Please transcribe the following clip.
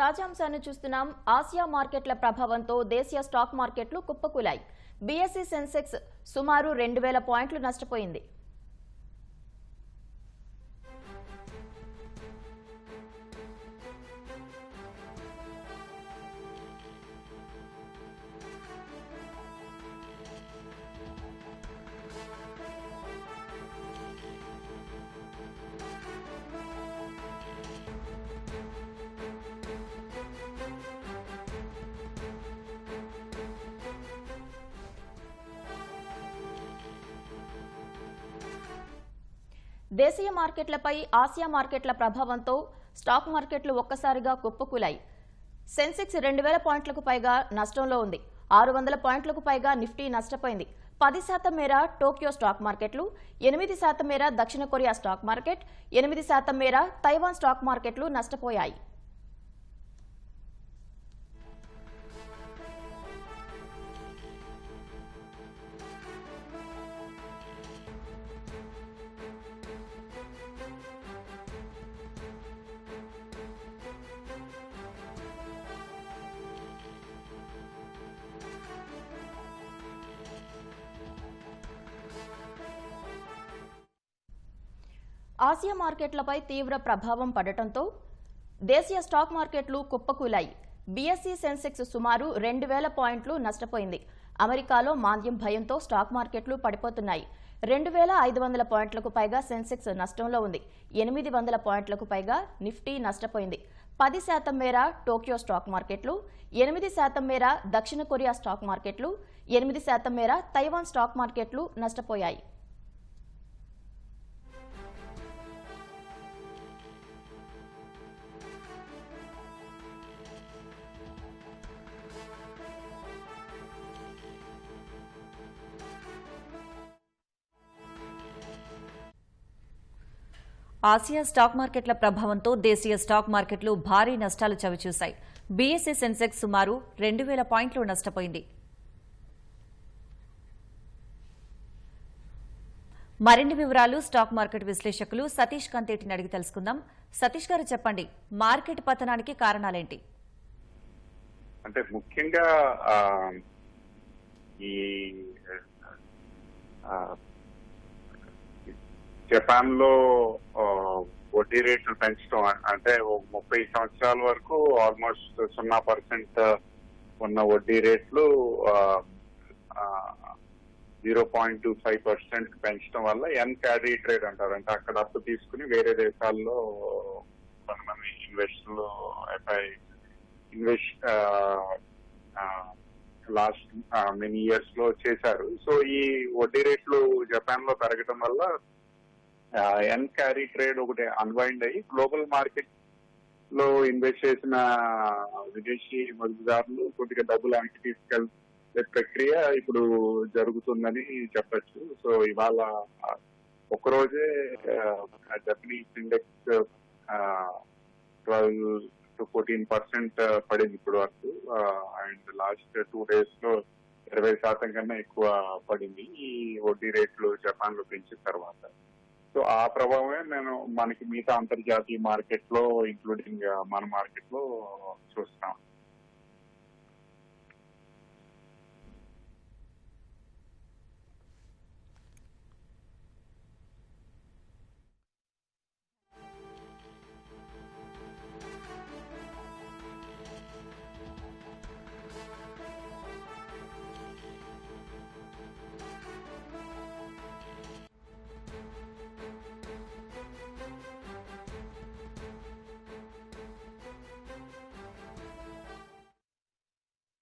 తాజాంశాన్ని చూస్తున్నాం. ఆసియా మార్కెట్ల ప్రభావంతో దేశీయ స్టాక్ మార్కెట్లు కుప్పకూలాయి. బీఎస్సీ సెన్సెక్స్ సుమారు రెండు వేల పాయింట్లు నష్టపోయింది. దేశీయ మార్కెట్లపై ఆసియా మార్కెట్ల ప్రభావంతో స్టాక్ మార్కెట్లు ఒక్కసారిగా కుప్పకూలాయి. సెన్సెక్స్ రెండు వేల పాయింట్లకు పైగా నష్టంలో ఉంది. ఆరు వందల పాయింట్లకు పైగా నిఫ్టీ నష్టపోయింది. పది శాతం మేర టోక్యో స్టాక్ మార్కెట్లు ఎనిమిది శాతం మేర దక్షిణ కొరియా స్టాక్ మార్కెట్ ఎనిమిది శాతం మేర తైవాన్ స్టాక్ మార్కెట్లు నష్టపోయాయి. ఆసియా మార్కెట్లపై తీవ్ర ప్రభావం పడటంతో దేశీయ స్టాక్ మార్కెట్లు కుప్పకూలాయి. బీఎస్సీ సెన్సెక్స్ సుమారు రెండు వేల పాయింట్లు నష్టపోయింది. అమెరికాలో మాంద్యం భయంతో స్టాక్ మార్కెట్లు పడిపోతున్నాయి. రెండు వేల ఐదు వందల పాయింట్లకు పైగా సెన్సెక్స్ నష్టంలో ఉంది. ఎనిమిది వందల పాయింట్లకు పైగా నిఫ్టీ నష్టపోయింది. పది శాతం మేర టోక్యో స్టాక్ మార్కెట్లు ఎనిమిది శాతం మేర దక్షిణ కొరియా స్టాక్ మార్కెట్లు ఎనిమిది శాతం మేర తైవాన్ స్టాక్ మార్కెట్లు నష్టపోయాయి. ఆసియా స్టాక్ మార్కెట్ల ప్రభావంతో దేశీయ స్టాక్ మార్కెట్లు భారీ నష్టాలు చవిచూశాయి. బీఎస్సీ సెన్సెక్స్ సుమారు రెండు వేల పాయింట్లు నష్టపోయింది. మరిన్ని వివరాలు స్టాక్ మార్కెట్ విశ్లేషకులు సతీష్ కంతేటిని అడిగి తెలుసుకుందాం. సతీష్ గారు చెప్పండి మార్కెట్ పతనానికి కారణాలేంటి? అంటే ముఖ్యంగా ఈ జపాన్లో వడ్డీ రేట్లు పెంచడం అంటే ముప్పై సంవత్సరాల వరకు ఆల్మోస్ట్ సున్నా పర్సెంట్ ఉన్న వడ్డీ రేట్లు zero point two five percent పెంచడం వల్ల ఎన్ క్యారీ ట్రేడ్ అంటారు. అంటే అక్కడ అప్పు తీసుకుని వేరే దేశాల్లో కొంతమంది ఇన్వెస్టర్లు ఇన్వెస్ట్ లాస్ట్ మెనీ ఇయర్స్లో చేశారు. సో ఈ వడ్డీ రేట్లు జపాన్లో పెరగడం వల్ల ఎన్ క్యారీ ట్రేడ్ ఒకటి అన్వైండ్ అయ్యి గ్లోబల్ మార్కెట్లో ఇన్వెస్ట్ చేసిన విదేశీ మదుపుదారులు కొద్దిగా డబ్బులు వెనక్కి తీసుకెళ్ళే ప్రక్రియ ఇప్పుడు జరుగుతుందని చెప్పొచ్చు. సో ఇవాళ ఆ, ఒక్కరోజే Japanese index twelve to fourteen percent పడింది ఇప్పుడు వరకు. అండ్ లాస్ట్ టూ డేస్లో ఇరవై శాతం కన్నా ఎక్కువ పడింది ఈ వడ్డీ రేట్లు జపాన్లో పెంచిన తర్వాత. సో ఆ ప్రభావమే నేను మనకి మిగతా అంతర్జాతీయ మార్కెట్లో ఇంక్లూడింగ్ మన మార్కెట్లో చూస్తాం